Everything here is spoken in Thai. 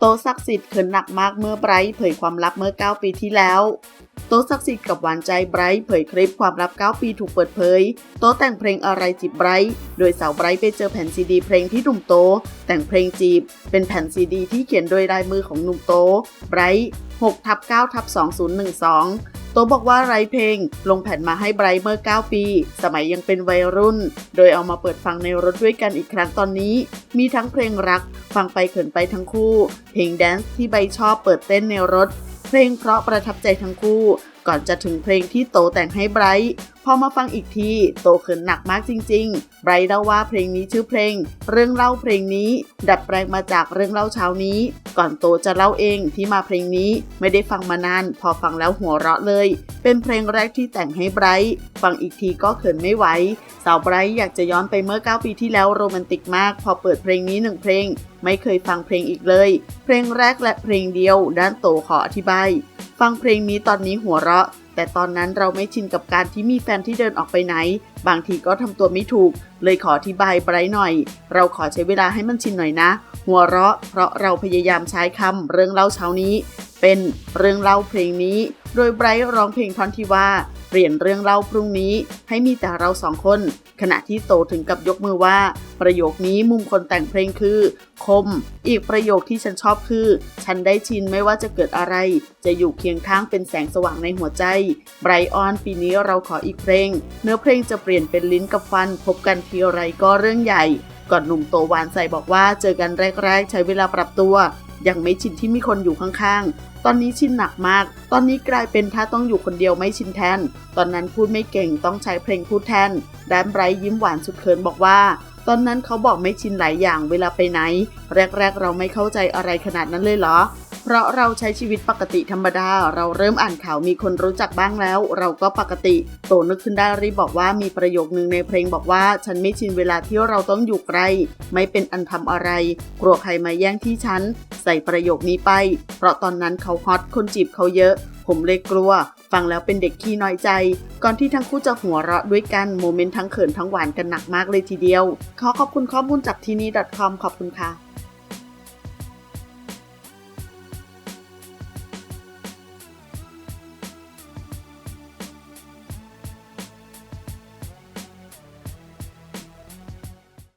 โตศักดิ์สิทธิ์เขินหนักมากเมื่อไบรท์เผยความลับเมื่อ 9 ปีที่แล้ว โตศักดิ์สิทธิ์กับหวานใจไบรท์เผยคลิปความลับ 9 ปีถูกเปิดเผย โตแต่งเพลงอะไรจีบไบรท์โดยสาวไบรท์ไปเจอแผ่นซีดีเพลงที่หนุ่มโต แต่งเพลงจีบ เป็นแผ่นซีดีที่เขียนโดยลายมือของหนุ่มโตไบรท์6ทับ9ทับ2012โตบอกว่าไรเพลง ลงแผ่นมาให้ไบรท์เมื่อ 9 ปี สมัยยังเป็นวัยรุ่น โดยเอามาเปิดฟังในรถด้วยกันอีกครั้งตอนนี้ มีทั้งเพลงรัก ฟังไปเขินไปทั้งคู่ เพลงแดนซ์ที่ใบชอบเปิดเต้นในรถ เพลงเพราะประทับใจทั้งคู่ ก่อนจะถึงเพลงที่โตแต่งให้ไบรท์พอมาฟังอีกทีโตเขินหนักมากจริงๆไบรท์เล่าว่าเพลงนี้ชื่อเพลง เรื่องเล่าเพลงนี้ ดัดแปลงมาจากเรื่องเล่าเช้านี้ ก่อนโตจะเล่าเองที่มาเพลงนี้ไม่ได้ฟังมานาน พอฟังแล้วหัวเราะเลย เป็นเพลงแรกที่แต่งให้ไบรท์ฟังอีกทีก็เขินไม่ไหวสาวไบรท์อยากจะย้อนไปเมื่อ 9 ปีที่แล้วโรแมนติกมาก พอเปิดเพลงนี้หนึ่งเพลง ไม่เคยฟังเพลงอีกเลย เพลงแรกและเพลงเดียวด้านโตขออธิบาย ฟังเพลงนี้ตอนนี้หัวเราะ แต่ตอนนั้นเราไม่ชินกับการที่มีแฟนที่เดินออกไปไหน บางทีก็ทำตัวไม่ถูก เลยขออธิบายไบรท์หน่อย เราขอใช้เวลาให้มันชินหน่อยนะ หัวเราะ เพราะเราพยายามใช้คำเรื่องเล่าเช้านี้ เป็นเรื่องเล่าเพลงนี้ โดยไบรท์ร้องเพลงท่อนที่ว่า เปลี่ยนเรื่องเล่าพรุ่งนี้ให้มีแต่เราสองคน ขณะที่โตถึงกับยกมือว่า ประโยคนี้มุมคนแต่งเพลงคือ คม อีกประโยคที่ฉันชอบคือ ฉันได้ชินไม่ว่าจะเกิดอะไร จะอยู่เคียงข้างเป็นแสงสว่างในหัวใจไบรออนปีนี้เราขออีกเพลง เนื้อเพลงจะเปลี่ยนเป็นลิ้นกับฟัน พบกันทีไรก็เรื่องใหญ่ ก่อนหนุ่มโตวานใส่บอกว่าเจอกันแรกๆ ใช้เวลาปรับตัว ยังไม่ชินที่มีคนอยู่ข้างๆ ตอนนี้ชินหนักมาก ตอนนี้กลายเป็นถ้าต้องอยู่คนเดียวไม่ชินแทน ตอนนั้นพูดไม่เก่งต้องใช้เพลงพูดแทนแดนไบรท์ยิ้มหวานสุดเขินบอกว่า ตอนนั้นเขาบอกไม่ชินหลายอย่างเวลาไปไหน แรกๆ เราไม่เข้าใจอะไรขนาดนั้นเลยเหรอ เพราะเราใช้ชีวิตปกติธรรมดา เราเริ่มอ่านข่าวมีคนรู้จักบ้างแล้ว เราก็ปกติ โตนึกขึ้นได้รีบบอกว่ามีประโยคนึงในเพลงบอกว่า ฉันไม่ชินเวลาที่เราต้องอยู่ไกล ไม่เป็นอันทำอะไรกลัวใครมาแย่งที่ฉัน ใส่ประโยคนี้ไป เพราะตอนนั้นเขาฮอตคนจีบเขาเยอะ ผมเลยกลัว ฟังแล้วเป็นเด็กขี้น้อยใจ ก่อนที่ทั้งคู่จะหัวเราะด้วยกันโมเมนต์ทั้งเขินทั้งหวานกันหนักมากเลยทีเดียว ขอขอบคุณข้อมูลจากที่นี่ .com ขอบคุณค่ะ